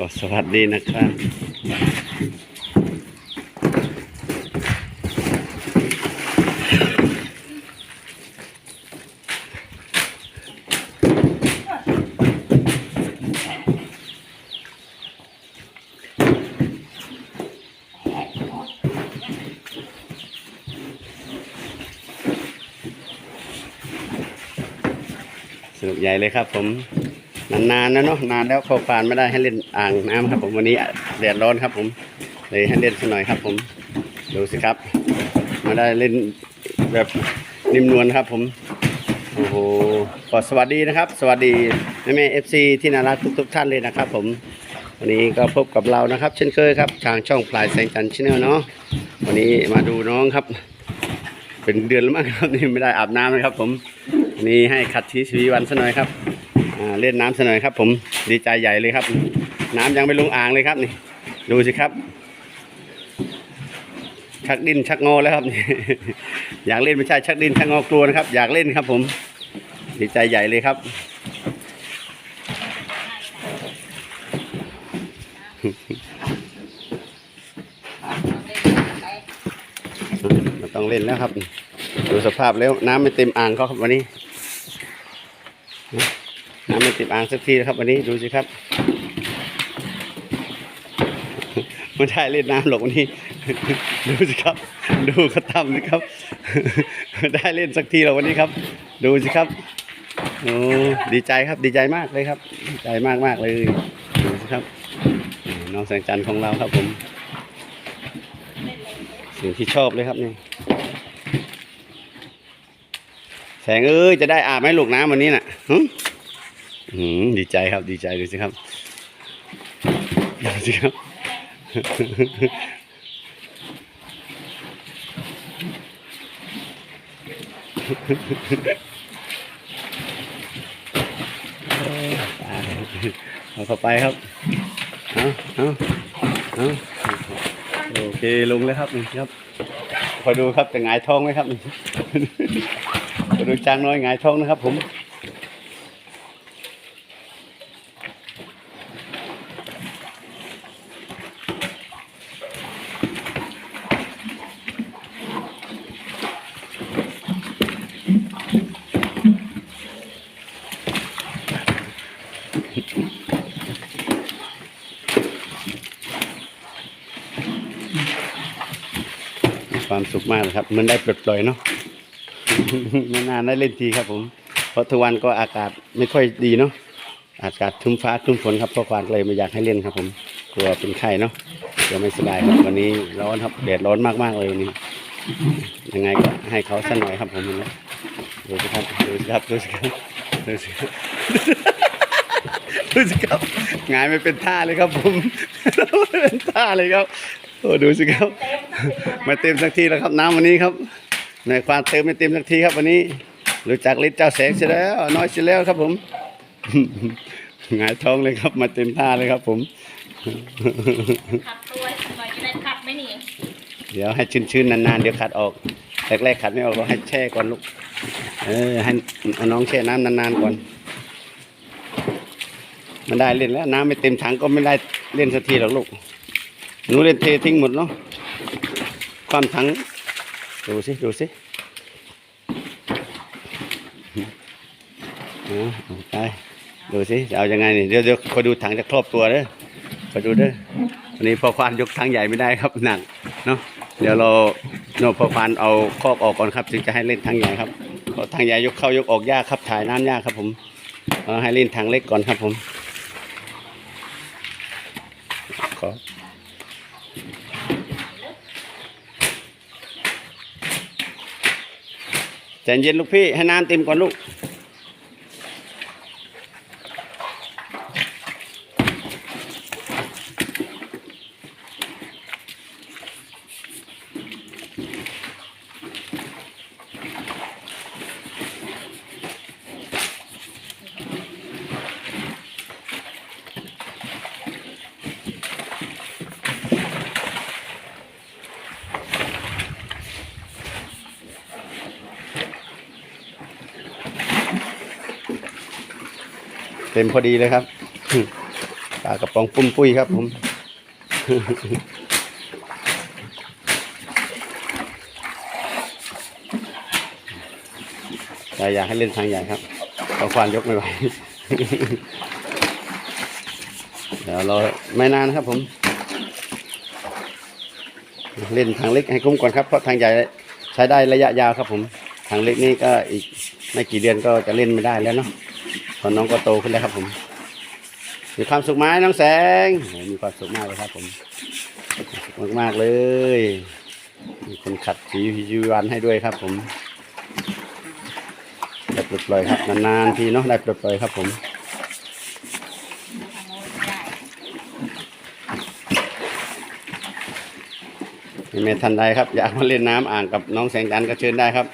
ก็สวัสดีนะครับสนุกใหญ่เลยครับผม นานๆนะเนาะนานแล้วพอผ่านไม่ได้ให้เล่นอ่างน้ำครับ ผมวันนี้แดดร้อนครับ ผมเลยให้เล่นสักหน่อยครับ ผมดูสิครับมาได้เล่นแบบนิ่มนวลครับ ผมโอ้โหก็สวัสดีนะครับ สวัสดีแม่แม่เอฟซีที่น่ารักทุกๆท่านเลยนะครับ ผมวันนี้ก็พบกับเรานะครับ เช่นเคยครับ ทางช่องพลายแสงจันทร์ชแนลเนาะวันนี้มาดูน้องครับ เป็นเดือนแล้วมั้งครับนี่ไม่ได้อาบน้ำนะครับ ผมนนี้ให้ขัดทีชีวันซะหน่อยครับ เล่นน้ำซะหน่อยครับ ผมดีใจใหญ่เลยครับ น้ำยังไม่ลงอ่างเลยครับนี่ ดูสิครับ ชักดิ้นชักงอแล้วครับนี่อยากเล่นไม่ใช่ชักดิ้นชักงอกลัวนะครับ อยากเล่นครับ ผม ดีใจใหญ่เลยครับต้องเล่นแล้วครับ ดูสภาพแล้วน้ำไม่เต็มอ่างเขาครับวันนี้ น้ำไม่เต็มอ่างสักทีนะครับ วันนี้ดูสิครับไม่ได้เล่นน้ำหรอกวันนี้ ดูสิครับ ดูเขาทำสิครับไม่ได้เล่นสักทีหรอกวันนี้ครับ ดูสิครับโอ้ดีใจครับดีใจมากเลยครับดีใจมากมากเลยดูสิครับน้องแสงจันทร์ของเราครับผม สิ่งที่ชอบเลยครับนี่แสงเอ้ยจะได้อาบไหมลูกน้ำวันนี้น่ะหึ ดีใจครับดีใจดูสิครับดูสิครับเอาเข้าไปครับเอาเอาเอาโอเคลงเลยครับนี่ครับคอยดูครับจะหงายท้องไหมครับคอยดูจางน้อยหงายท้องนะครับผม ความสุขมากเลยครับมันได้ปลดปล่อยเนาะนานๆได้เล่นทีครับผม เพราะทุกวันก็อากาศไม่ค่อยดีเนาะอากาศทุ่มฟ้าทุ่มฝนครับเพราะควานเลยไม่อยากให้เล่นครับ ผมกลัวเป็นไข้เนาะกลัวไม่สบายครับวันนี้ร้อนครับแดดร้อนมากๆเลยวันนี้ยังไงก็ให้เขาสักหน่อยครับผมนะดูสิครับดูสิครับดูสิครับดูสิครับดูสิครับงายไม่เป็นท่าเลยครับผมไม่เป็นท่าเลยครับ โอ้ดูสิครับไม่เต็มสักทีแล้วครับน้ำวันนี้ครับในความเติมไม่เต็มสักทีครับวันนี้รู้จักฤทธิ์เจ้าแสงเสียแล้ว น้อยเสียแล้วครับผมหงายท้องเลยครับ มาเต็มท่าเลยครับ ผมขัดตัวหน่อยจะได้ขัดไหมนี่เดี๋ยวให้ชื้นๆนานๆเดี๋ยวขัดออกแรกๆขัดไม่ออกเราให้แช่ก่อนลูกเออให้เอาน้องแช่น้ำนานๆก่อนมันได้เล่นแล้วน้ำไม่เต็มถังก็ไม่ได้เล่นสักทีหรอกลูก หนูเล่นเททิ้งหมดเนาะความถังดูสิดูสิไปดูสิจะเอายังไงนี่เดี๋ยวเดี๋ยวคอยดูถังจะครอบตัวเด้อคอยดูเด้อวันนี้พอควานยกถังใหญ่ไม่ได้ครับหนักเนาะเดี๋ยวเราโนพอควานเอาครอบออกก่อนครับถึงจะให้เล่นถังใหญ่ครับเพราะถังใหญ่ยกเข้ายกออกยากครับถ่ายน้ำยากครับผมเอาให้เล่นถังเล็กก่อนครับผมขอ ใจเย็นลูกพี่ให้น้ำเต็มก่อนลูก ต็มพอดีเลยครับปลากระป๋องปุ้มปุ้ยครับผม แต่อยากให้เล่นทางใหญ่ครับเพราควานยกไม่ไหว เดี๋ยวเราไม่นานนะครับผม เล่นทางเล็กให้คุ้มก่อนครับ เพราะทางใหญ่ใช้ได้ระยะยาวครับผม ทางเล็กนี่ก็อีกไม่กี่เดือนก็จะเล่นไม่ได้แล้วเนาะ ตอนน้องก็โตขึ้นแล้วครับผม มีความสุขไหมน้องแสง มีความสุขมากเลยครับผมมากมากเลย มีคนขัดสียูวันให้ด้วยครับ ผมได้ปลดปล่อยครับนานๆทีเนาะได้ปลดปล่อยครับผมมีเมทันใดครับ อยากมาเล่นน้ำอ่างกับน้องแสงจันทร์ก็เชิญได้ครับ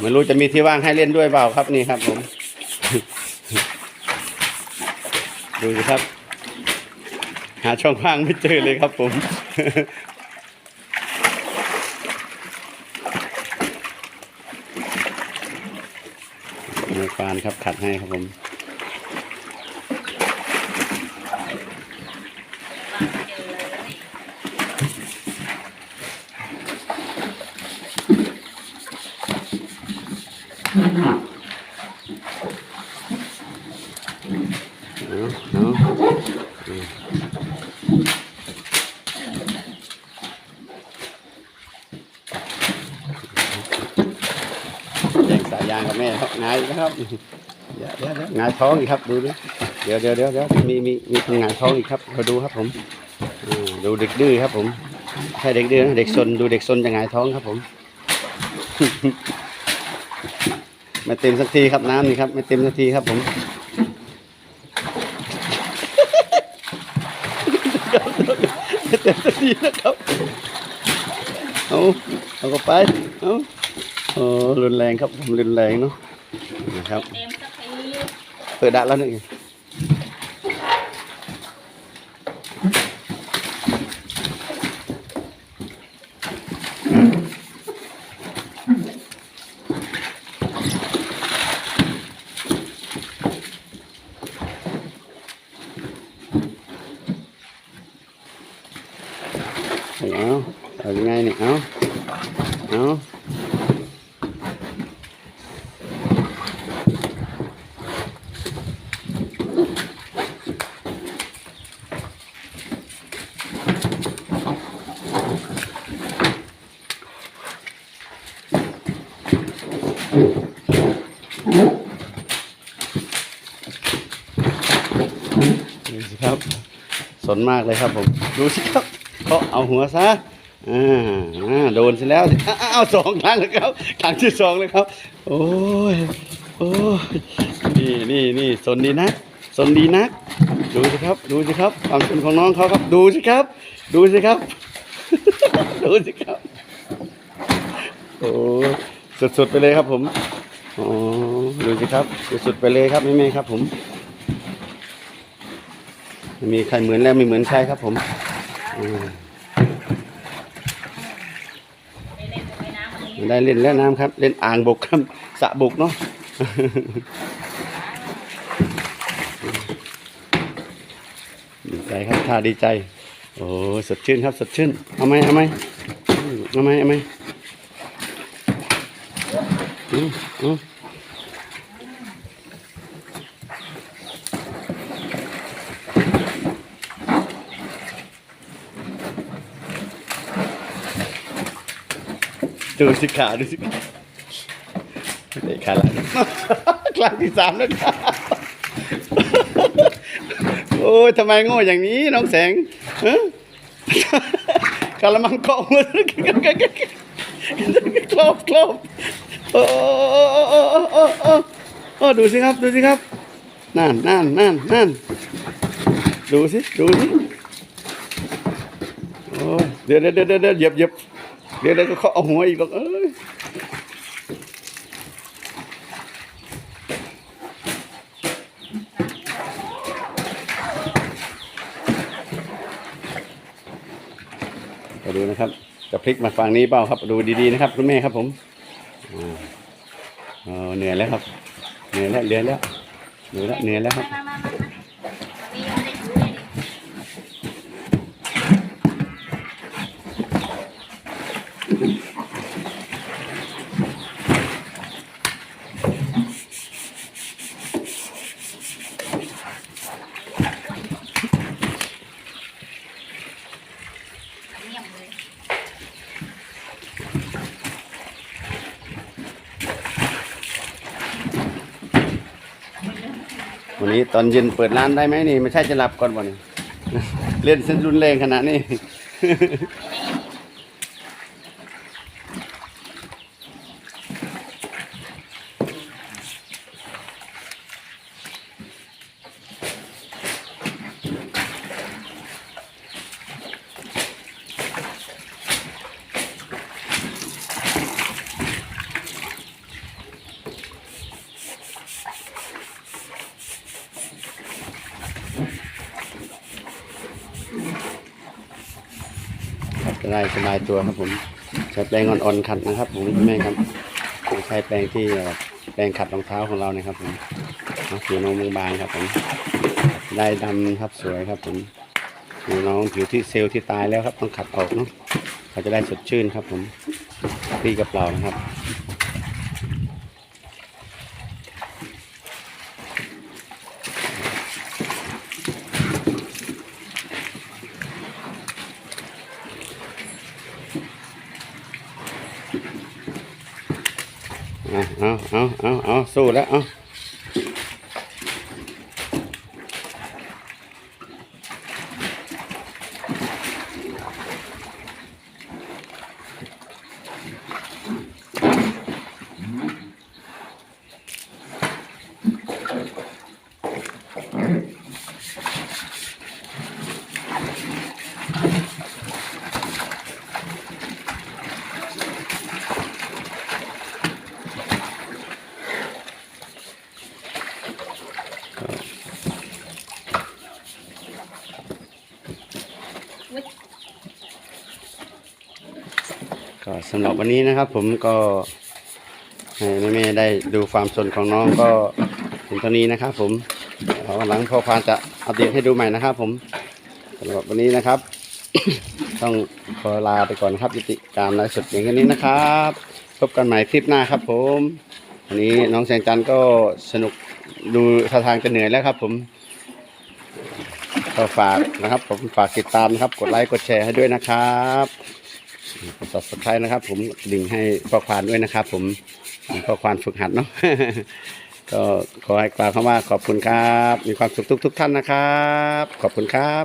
ไม่รู้จะมีที่ว่างให้เล่นด้วยเปล่าครับนี่ครับผม ดูสิครับ หาช่องว่างไม่เจอเลยครับผมมือฟานครับขัดให้ครับผม เอาเอาแย่งสายยางกับแม่ครับงายอีกแล้วครับเดี๋ยวเดี๋ยวงายท้องอีกครับดูดิเดี๋ยวเดี๋ยวเดี๋ยวเดี๋ยวมีมีมีคนงายท้องอีกครับมาดูครับผมดูเด็กดื้อครับผมใช่เด็กดื้อนเด็กซนดูเด็กซนจะงายท้องครับผมไม่เต็มสักทีครับน้ำนี่ครับไม่เต็มสักทีครับผมไม่เต็มสักทีนะครับเอาเอาก็ไปเอา โอ้รุนแรงครับผมรุนแรงเนาะนะครับ เต็มสักทีเปิดดัดแล้วนี่เอาเอายังไงเนี่ยเอาเอาดูสิครับ ส นมากเลยครับผมดูสิครับเขาเอาหัวซะอ่าอ่าโดนซะแล้วอ้าวอ้าวสองครั้งแล้วครับครั้งที่สองแล้วครับ โอ้ยโอ้ยนี่นี่นี่สนดีนักสนดีนัก ดูสิครับ ดูสิครับความสนของน้องเขาครับ ดูสิครับ ดูสิครับ ดูสิครับ โอ้สุดๆไปเลยครับผมอ๋อดูสิครับ สุดๆไปเลยครับแม่ๆครับผม ม่มีใครเหมือนแล้วไม่เหมือนใครครับผมอืมได้เล่นไปน้ำวันนี้ได้เล่นแล้วน้ำครับ เล่นอ่างบกครับสระบกเนาะดีใจครับท่าดีใจ โอ้สดชื่นครับสดชื่นเอาไหมเอาไหมอืมเอาไหมเอาไหมอืมอืม ดูสิขาดูสิขาเด็กขาหลังครั้งที่สามนะครับโอ้ยทำไมโง่อย่างนี้น้องแสงฮะคละมังกอเกัาะมือครอบครอบโอ้โอ้ดูสิครับดูสิครับนั่นนั่นนั่นนั่นดูสิดูสิโอ้เดี๋ยวเดี๋ยวเดี๋ยวเหยียบเหยียบ เดี๋ยวเดี๋ยวก็เขาเอาหัวอีกหรอกเอ้ยดูนะครับ จะพลิกมาฝั่งนี้เปล่าครับ ดูดีๆนะครับคุณแม่ครับผมอ่าอ๋อเหนื่อยแล้วครับ เหนื่อยแล้วเหนื่อยแล้วเหนื่อยแล้วเหนื่อยแล้วครับ มามามามามีอะไรอยู่ในนี้ นี้ ตอนเย็นเปิดร้านได้ไหมนี่ไม่ใช่จะหลับก่อนวันนี้เล่นเส้นรุนแรงขนาดนี้ จะได้สบายตัวครับผมใช้แปรงอ่อนๆขัดนะครับผมแม่ครับใช้แปรงที่แปรงขัดรองเท้าของเราเนี่ยครับผมผิวน้องบางๆครับผมได้ดำครับสวยครับผมผิวน้องผิวที่เซลล์ที่ตายแล้วครับต้องขัดออกเนาะเขาจะได้สดชื่นครับผมรีกระเป๋านะครับ เอาเอาเอาเอาเอาสู้แล้วเอาำหรับวันนี้นะครับ ผมก็ให้แม่ๆได้ดูความสนของน้องก็ถึงตอนนี้นะครับ ผมเดี๋ยววันหลังพ่อพานจะอัปเดตให้ดูใหม่นะครับ ผมสำหรับวันนี้นะครับ ต้องขอลาไปก่อนนครับยุติการไลฟ์สดเพียงนี้นะครับ พบกันใหม่คลิปหน้าครับ ผมวันนี้น้องแสงจันทร์ก็สนุกดูท่าทางจะเหนื่อยแล้วครับ ผมก็ฝากนะครับ ผมฝากติดตามนะครับ กดไลค์กดแชร์ให้ด้วยนะครับ สับสไครนะครับ ผมดิ่งให้พ่อควานด้วยนะครับ ผมพ่อควานฝึกหัดเนาะก็ขอให้กล่าวคำว่าขอบคุณครับ มีความสุขทุกทุกท่านนะครับ ขอบคุณครับ